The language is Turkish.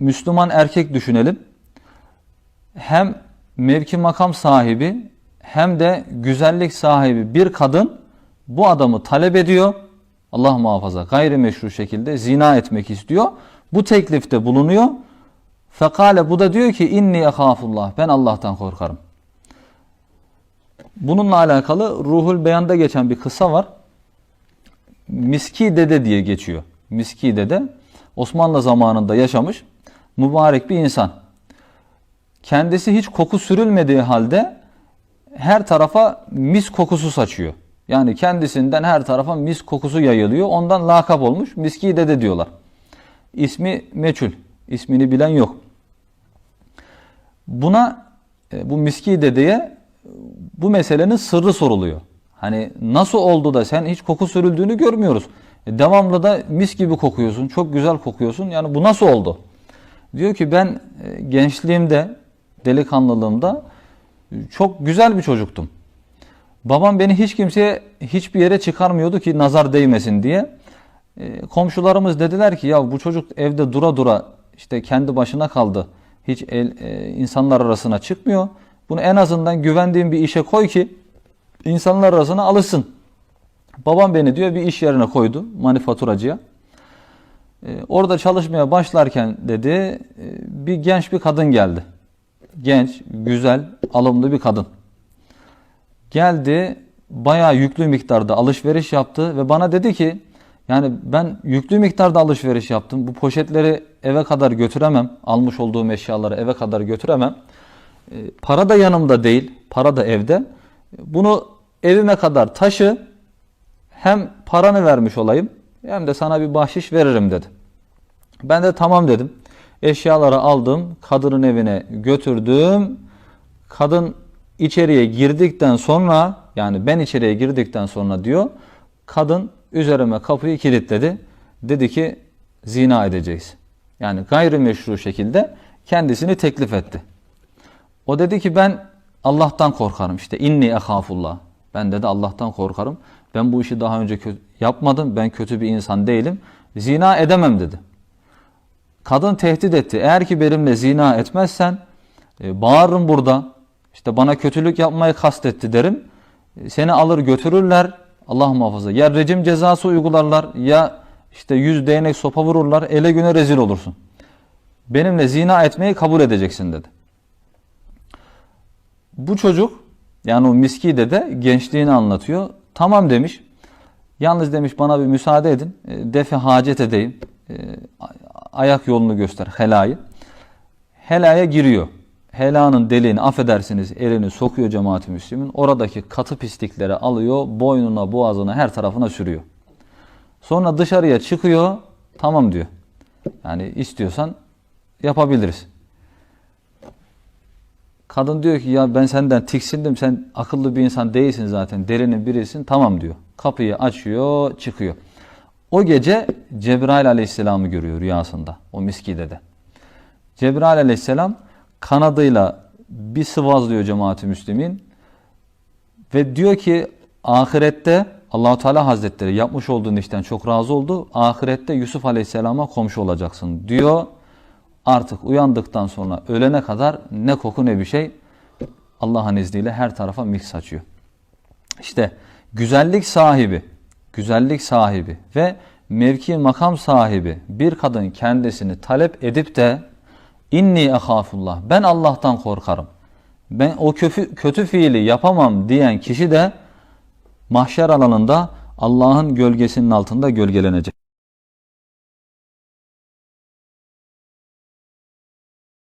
Müslüman erkek düşünelim. Hem mevki makam sahibi hem de güzellik sahibi bir kadın bu adamı talep ediyor. Allah muhafaza gayrimeşru şekilde zina etmek istiyor. Bu teklifte bulunuyor. Fekale bu da diyor ki inni ehafullah ben Allah'tan korkarım. Bununla alakalı Ruhul Beyan'da geçen bir kısa var. Miski Dede diye geçiyor. Miski Dede Osmanlı zamanında yaşamış mübarek bir insan. Kendisi hiç koku sürülmediği halde her tarafa mis kokusu saçıyor. Yani kendisinden her tarafa mis kokusu yayılıyor. Ondan lakap olmuş. Miski Dede diyorlar. İsmi meçhul. İsmini bilen yok. Buna e, bu Miski Dede'ye bu meselenin sırrı soruluyor. Hani nasıl oldu da sen hiç koku sürüldüğünü görmüyoruz. E, devamlı da mis gibi kokuyorsun, çok güzel kokuyorsun. Yani bu nasıl oldu? Diyor ki ben e, gençliğimde, delikanlılığımda e, çok güzel bir çocuktum. Babam beni hiç kimseye hiçbir yere çıkarmıyordu ki nazar değmesin diye. E, komşularımız dediler ki ya bu çocuk evde dura dura işte kendi başına kaldı. Hiç el, insanlar arasına çıkmıyor. Bunu en azından güvendiğim bir işe koy ki insanlar arasına alışsın. Babam beni diyor bir iş yerine koydu manifaturacıya. Ee, orada çalışmaya başlarken dedi e, bir genç bir kadın geldi. Genç, güzel, alımlı bir kadın. Geldi bayağı yüklü miktarda alışveriş yaptı ve bana dedi ki yani ben yüklü miktarda alışveriş yaptım. Bu poşetleri eve kadar götüremem. Almış olduğum eşyaları eve kadar götüremem. E, para da yanımda değil. Para da evde. Bunu evime kadar taşı. Hem paranı vermiş olayım hem de sana bir bahşiş veririm dedi. Ben de tamam dedim. Eşyaları aldım. Kadının evine götürdüm. Kadın içeriye girdikten sonra yani ben içeriye girdikten sonra diyor kadın üzerime kapıyı kilitledi. Dedi ki zina edeceğiz. Yani gayrimeşru şekilde kendisini teklif etti. O dedi ki ben Allah'tan korkarım işte inni ehafullah. Ben dedi Allah'tan korkarım. Ben bu işi daha önce yapmadım. Ben kötü bir insan değilim. Zina edemem dedi. Kadın tehdit etti. Eğer ki benimle zina etmezsen e, bağırırım burada. İşte bana kötülük yapmayı kastetti derim. E, seni alır götürürler. Allah muhafaza. Ya rejim cezası uygularlar ya işte yüz değnek sopa vururlar. Ele güne rezil olursun. Benimle zina etmeyi kabul edeceksin dedi. Bu çocuk yani o miski de gençliğini anlatıyor. Tamam demiş. Yalnız demiş bana bir müsaade edin. E, defe hacet edeyim. Ayak yolunu göster helayı. Helaya giriyor. Helanın deliğini affedersiniz elini sokuyor cemaati müslümin. Oradaki katı pislikleri alıyor. Boynuna boğazına her tarafına sürüyor. Sonra dışarıya çıkıyor. Tamam diyor. Yani istiyorsan yapabiliriz. Kadın diyor ki ya ben senden tiksindim sen akıllı bir insan değilsin zaten derinin birisin tamam diyor. Kapıyı açıyor çıkıyor. O gece Cebrail aleyhisselamı görüyor rüyasında o miskide de. Cebrail aleyhisselam kanadıyla bir sıvazlıyor cemaati müslimin ve diyor ki ahirette Allahu Teala Hazretleri yapmış olduğun işten çok razı oldu. Ahirette Yusuf Aleyhisselam'a komşu olacaksın diyor. Artık uyandıktan sonra ölene kadar ne koku ne bir şey Allah'ın izniyle her tarafa mik saçıyor. İşte güzellik sahibi, güzellik sahibi ve mevki makam sahibi bir kadın kendisini talep edip de inni ehafullah ben Allah'tan korkarım. Ben o kötü, kötü fiili yapamam diyen kişi de mahşer alanında Allah'ın gölgesinin altında gölgelenecek.